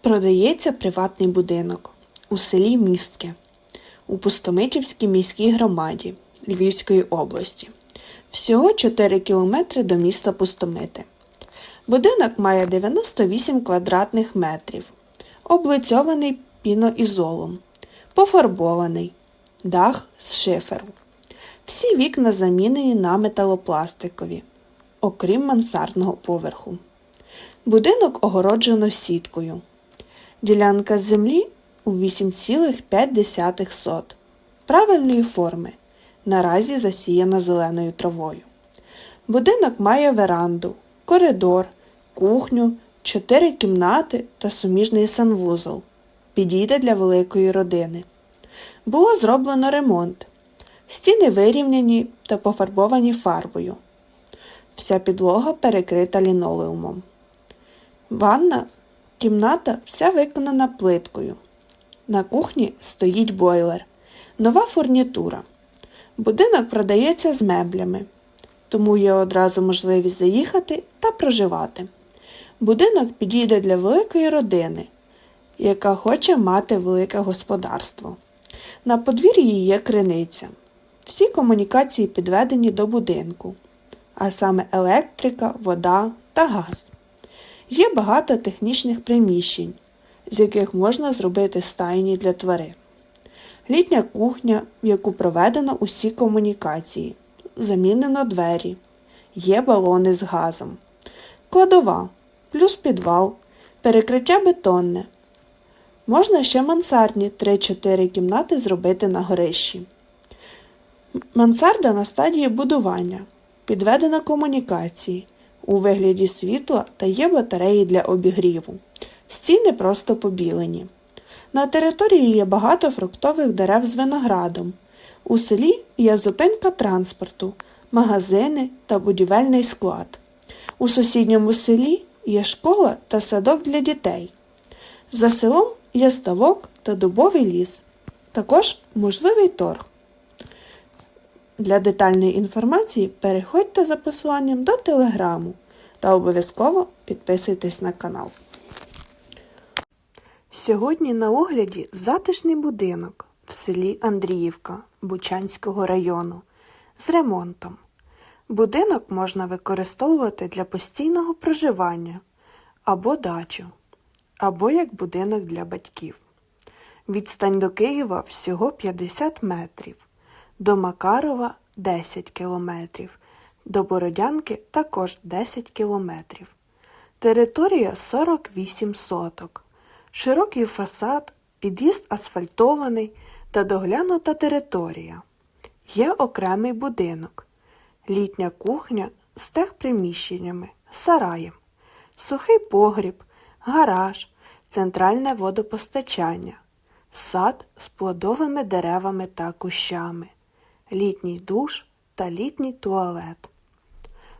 Продається приватний будинок у селі Містке у Пустомитівській міській громаді Львівської області. Всього 4 кілометри до міста Пустомити. Будинок має 98 квадратних метрів, облицьований піноізолом, пофарбований, дах з шиферу. Всі вікна замінені на металопластикові, окрім мансардного поверху. Будинок огороджено сіткою. Ділянка землі у 8,5 сот. Правильної форми. Наразі засіяна зеленою травою. Будинок має веранду, коридор, кухню, чотири кімнати та суміжний санвузол. Підійде для великої родини. Було зроблено ремонт. Стіни вирівняні та пофарбовані фарбою. Вся підлога перекрита лінолеумом. Ванна кімната вся виконана плиткою. На кухні стоїть бойлер, нова фурнітура. Будинок продається з меблями, тому є одразу можливість заїхати та проживати. Будинок підійде для великої родини, яка хоче мати велике господарство. На подвір'ї є криниця. Всі комунікації підведені до будинку, а саме електрика, вода та газ. Є багато технічних приміщень, з яких можна зробити стайні для тварин. Літня кухня, в яку проведено усі комунікації, замінено двері, є балони з газом, кладова, плюс підвал, перекриття бетонне. Можна ще мансардні 3-4 кімнати зробити на горищі. Мансарда на стадії будування, підведена комунікації у вигляді світла та є батареї для обігріву. Стіни просто побілені. На території є багато фруктових дерев з виноградом. У селі є зупинка транспорту, магазини та будівельний склад. У сусідньому селі є школа та садок для дітей. За селом є ставок та дубовий ліс. Також можливий торг. Для детальної інформації переходьте за посиланням до телеграму та обов'язково підписуйтесь на канал. Сьогодні на огляді затишний будинок в селі Андріївка Бучанського району з ремонтом. Будинок можна використовувати для постійного проживання або дачу, або як будинок для батьків. Відстань до Києва всього 50 метрів, до Макарова 10 кілометрів, до Бородянки також 10 кілометрів. Територія 48 соток. Широкий фасад, під'їзд асфальтований та доглянута територія. Є окремий будинок, літня кухня з техприміщеннями, сараєм, сухий погріб, гараж, центральне водопостачання, сад з плодовими деревами та кущами, літній душ та літній туалет.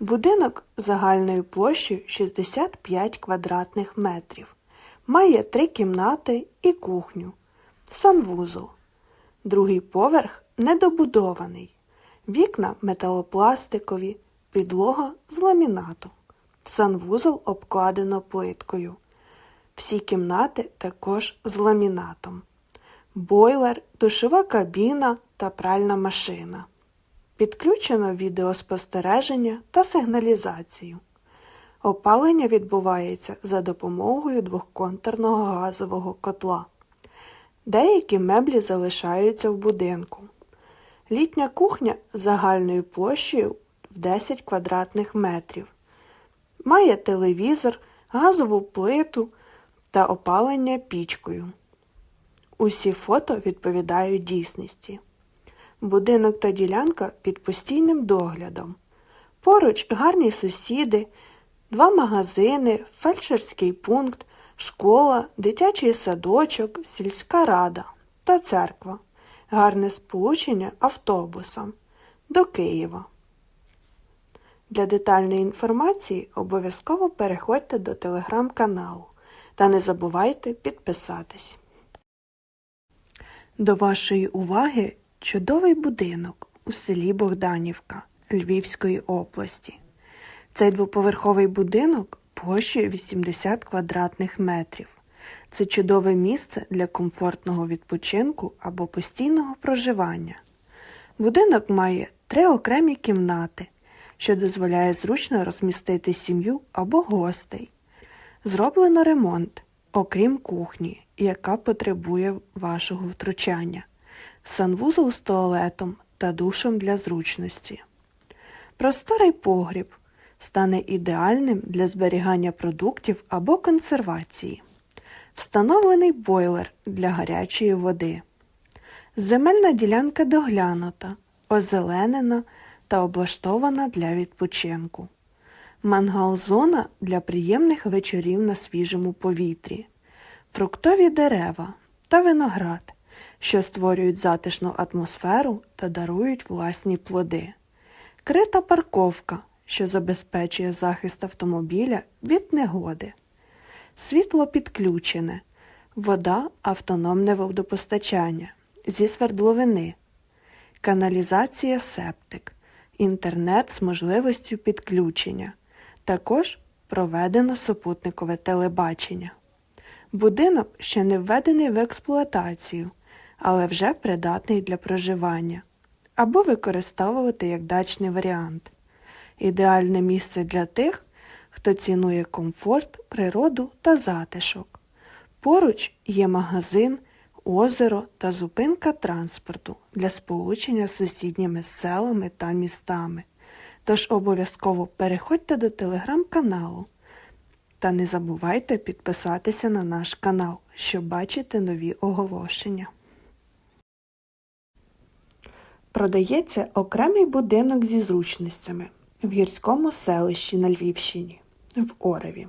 Будинок загальною площею 65 квадратних метрів. Має три кімнати і кухню, санвузол. Другий поверх недобудований. Вікна металопластикові, підлога з ламінату. Санвузол обкладено плиткою. Всі кімнати також з ламінатом. Бойлер, душова кабіна та пральна машина. Підключено відеоспостереження та сигналізацію. Опалення відбувається за допомогою двохконтурного газового котла. Деякі меблі залишаються в будинку. Літня кухня загальною площею в 10 квадратних метрів. Має телевізор, газову плиту та опалення пічкою. Усі фото відповідають дійсності. Будинок та ділянка під постійним доглядом. Поруч гарні сусіди, два магазини, фельдшерський пункт, школа, дитячий садочок, сільська рада та церква. Гарне сполучення автобусом до Києва. Для детальної інформації обов'язково переходьте до телеграм-каналу та не забувайте підписатись. До вашої уваги чудовий будинок у селі Богданівка Львівської області. Цей двоповерховий будинок площею 80 квадратних метрів Це чудове місце для комфортного відпочинку або постійного проживання. Будинок має три окремі кімнати, що дозволяє зручно розмістити сім'ю або гостей. Зроблено ремонт, окрім кухні, яка потребує вашого втручання, санвузол з туалетом та душем для зручності. Просторий погріб стане ідеальним для зберігання продуктів або консервації. Встановлений бойлер для гарячої води. Земельна ділянка доглянута, озеленена та облаштована для відпочинку. Мангал-зона для приємних вечорів на свіжому повітрі. Фруктові дерева та виноград, що створюють затишну атмосферу та дарують власні плоди. Крита парковка, що забезпечує захист автомобіля від негоди. Світло підключене, вода автономне водопостачання зі свердловини, каналізація септик, інтернет з можливістю підключення. Також проведено супутникове телебачення. Будинок ще не введений в експлуатацію, але вже придатний для проживання або використовувати як дачний варіант. Ідеальне місце для тих, хто цінує комфорт, природу та затишок. Поруч є магазин, озеро та зупинка транспорту для сполучення з сусідніми селами та містами. Тож обов'язково переходьте до телеграм-каналу та не забувайте підписатися на наш канал, щоб бачити нові оголошення. Продається окремий будинок зі зручностями в гірському селищі на Львівщині в Ореві.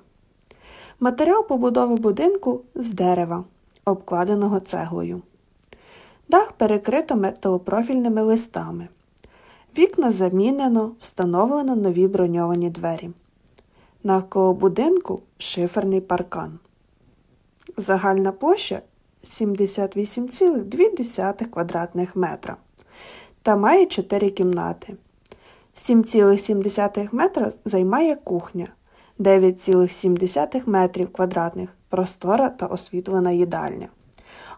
Матеріал побудови будинку з дерева, обкладеного цеглою. Дах перекрито металопрофільними листами. Вікна замінено, встановлено нові броньовані двері. Навколо будинку шиферний паркан. Загальна площа 78,2 квадратних метра та має 4 кімнати. 7,7 метра займає кухня, 9,7 метрів квадратних простора та освітлена їдальня.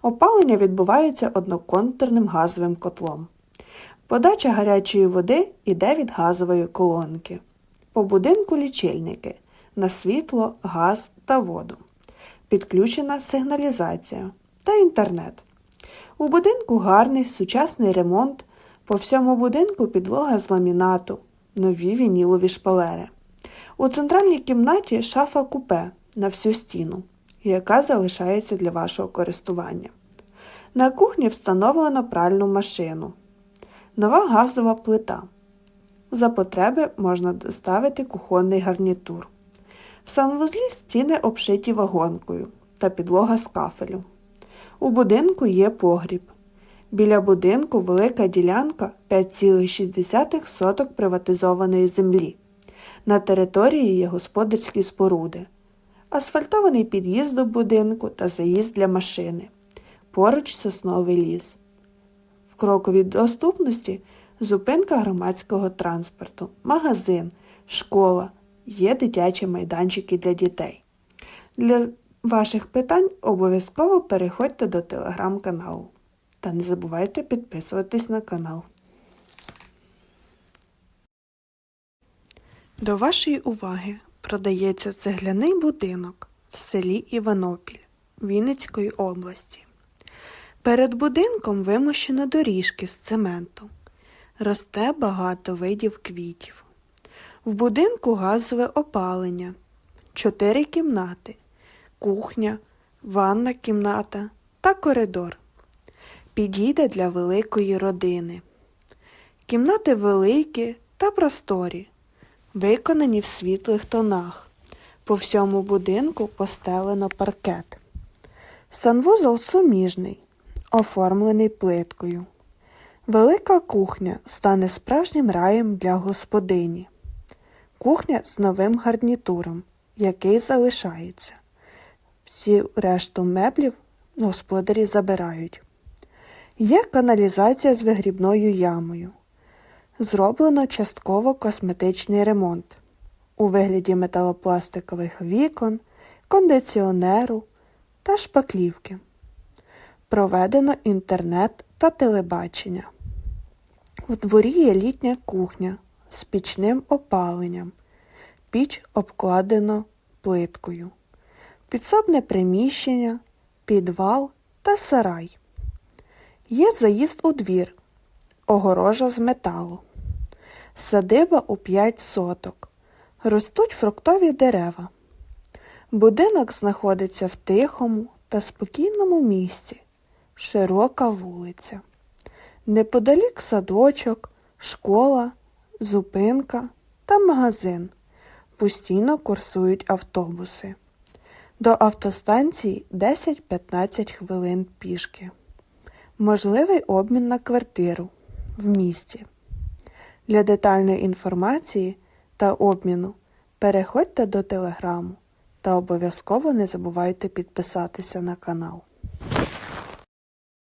Опалення відбувається одноконтурним газовим котлом. Подача гарячої води йде від газової колонки. По будинку лічильники на світло, газ та воду. Підключена сигналізація та інтернет. У будинку гарний сучасний ремонт. По всьому будинку підлога з ламінату, нові вінілові шпалери. У центральній кімнаті шафа купе на всю стіну, яка залишається для вашого користування. На кухні встановлено пральну машину. Нова газова плита. За потреби можна доставити кухонний гарнітур. В санвузлі стіни обшиті вагонкою та підлога з кафелю. У будинку є погріб. Біля будинку велика ділянка 5,6 соток приватизованої землі. На території є господарські споруди, асфальтований під'їзд до будинку та заїзд для машини. Поруч сосновий ліс. В кроковій доступності зупинка громадського транспорту, магазин, школа, є дитячі майданчики для дітей. Для ваших питань обов'язково переходьте до телеграм-каналу. Та не забувайте підписуватись на канал. До вашої уваги продається цегляний будинок в селі Іванопіль Вінницької області. Перед будинком вимощено доріжки з цементу. Росте багато видів квітів. В будинку газове опалення, чотири кімнати, кухня, ванна кімната та коридор. Підійде для великої родини. Кімнати великі та просторі, виконані в світлих тонах. По всьому будинку постелено паркет. Санвузол суміжний, оформлений плиткою. Велика кухня стане справжнім раєм для господині. Кухня з новим гарнітуром, який залишається. Всі решту меблів господарі забирають. Є каналізація з вигрібною ямою. Зроблено частково косметичний ремонт у вигляді металопластикових вікон, кондиціонеру, та шпаклівки. Проведено інтернет та телебачення. У дворі є літня кухня з пічним опаленням. Піч обкладено плиткою. Підсобне приміщення, підвал та сарай. Є заїзд у двір, огорожа з металу. Садиба у п'ять соток. Ростуть фруктові дерева. Будинок знаходиться в тихому та спокійному місці. Широка вулиця. Неподалік садочок, школа, зупинка та магазин. Постійно курсують автобуси. До автостанції 10-15 хвилин пішки. Можливий обмін на квартиру в місті. Для детальної інформації та обміну переходьте до телеграму та обов'язково не забувайте підписатися на канал.